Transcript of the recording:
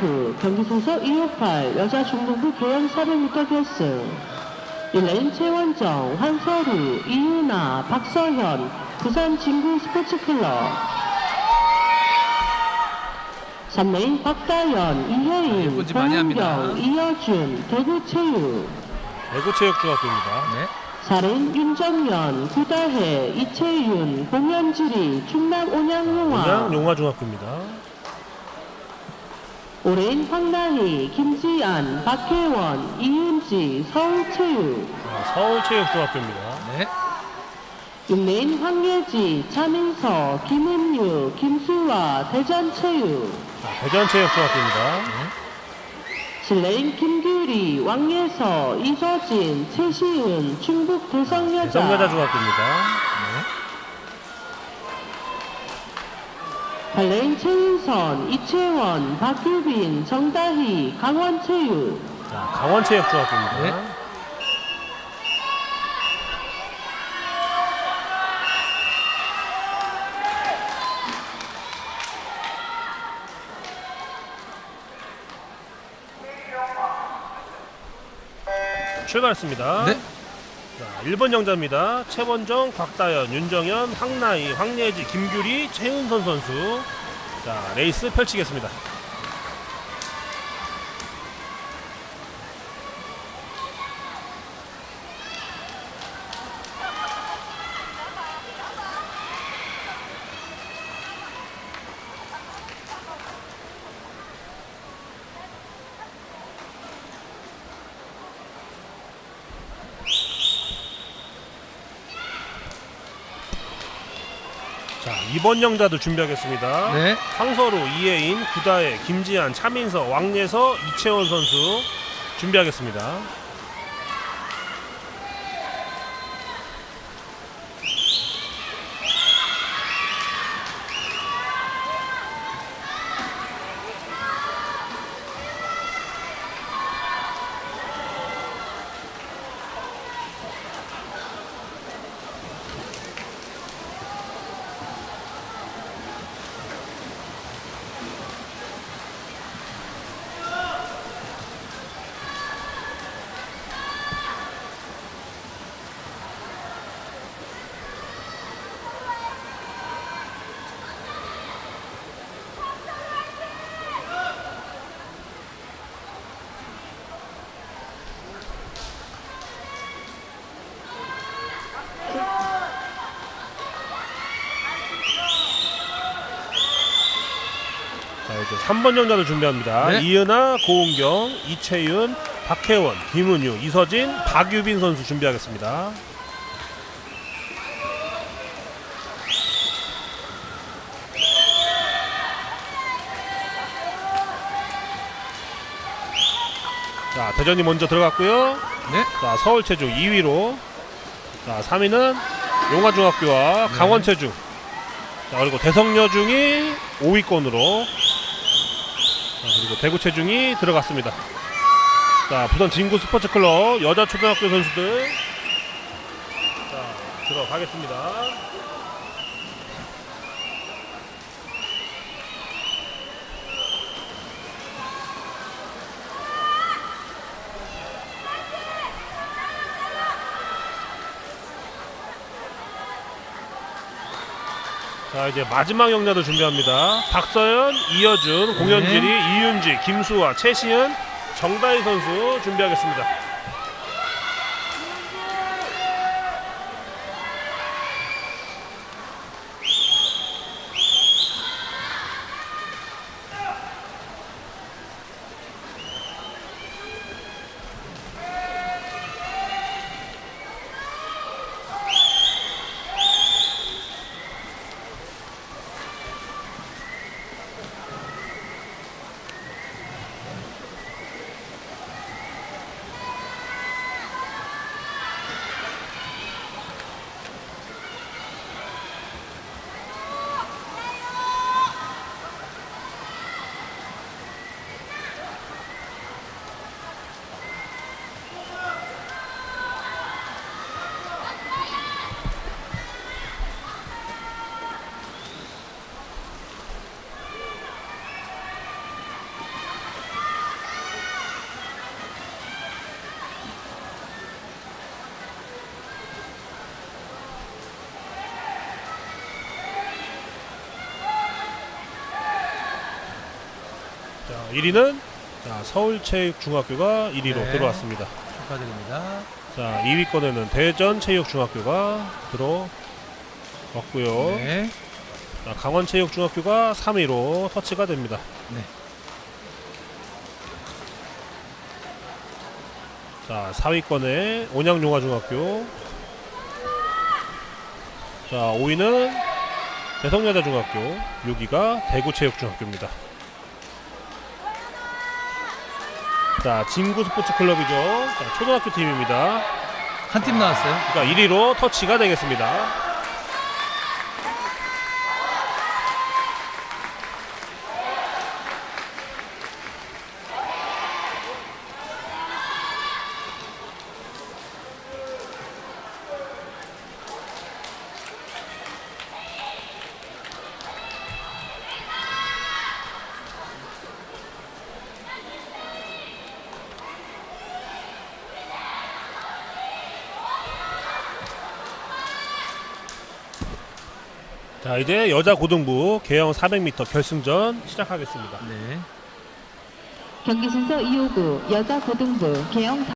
중등부 경기 순서 258 여자 중등부 교양 400m 결승 1레인 최원정, 한서루, 이윤아, 박서현, 부산 진구 스포츠클럽 3레인 박다연, 이혜인, 예쁜 집 많이 합니다. 정은경, 이여준, 대구체육 대구체육중학교입니다. 네. 4레인 윤정연, 구다혜, 이채윤, 공연지리, 충남 온양용화 온양 용화중학교입니다. 5레인 황나희, 김지안, 박혜원, 이윤지, 서울체육 자, 서울체육중학교입니다. 네. 6레인 황예지, 차민서, 김은유, 김수화, 대전체육 자, 대전체육중학교입니다. 7레인 김규리, 왕예서, 이서진, 최시은, 충북 대성여자 대성여자중학교입니다. 8레인 최윤선, 이채원, 박규빈, 정다희, 강원체육 자, 강원체육중학교입니다. 네. 출발했습니다. 네. 자, 1번 영자입니다. 최원정, 곽다연, 윤정현, 황나희, 황예지, 김규리, 최은선 선수. 자, 레이스 펼치겠습니다. 자, 2번 영자도 준비하겠습니다. 네. 황서루, 이혜인, 구다혜, 김지한, 차민서, 왕예서, 이채원 선수 준비하겠습니다. 이제 3번 영자도 준비합니다. 네. 이은하, 고은경, 이채윤, 박혜원, 김은유, 이서진, 박유빈 선수 준비하겠습니다. 자, 대전이 먼저 들어갔고요. 네. 자, 서울 체중 2위로. 자, 3위는 용화중학교와 네. 강원 체중. 자, 그리고 대성여중이 5위권으로. 자, 그리고 대구 체중이 들어갔습니다. 자, 부산 진구 스포츠 클럽 여자 초등학교 선수들. 자, 들어가겠습니다. 자 이제 마지막 영자도 준비합니다. 박서연, 이여준, 공연지리, 이윤지, 김수아, 최시은, 정다희 선수 준비하겠습니다. 1위는 자, 서울체육중학교가 1위로 네. 들어왔습니다. 축하드립니다. 자, 2위권에는 대전체육중학교가 들어왔고요. 네. 자, 강원체육중학교가 3위로 터치가 됩니다. 네. 자, 4위권에 온양용화중학교. 자, 5위는 대성여자중학교. 6위가 대구체육중학교입니다. 자, 진구 스포츠 클럽이죠. 자, 초등학교 팀입니다. 한 팀 나왔어요. 그러니까 1위로 터치가 되겠습니다. 자, 이제 여자 고등부 개영 400m 결승전 시작하겠습니다. 네. 경기 순서 259 여자 고등부 개영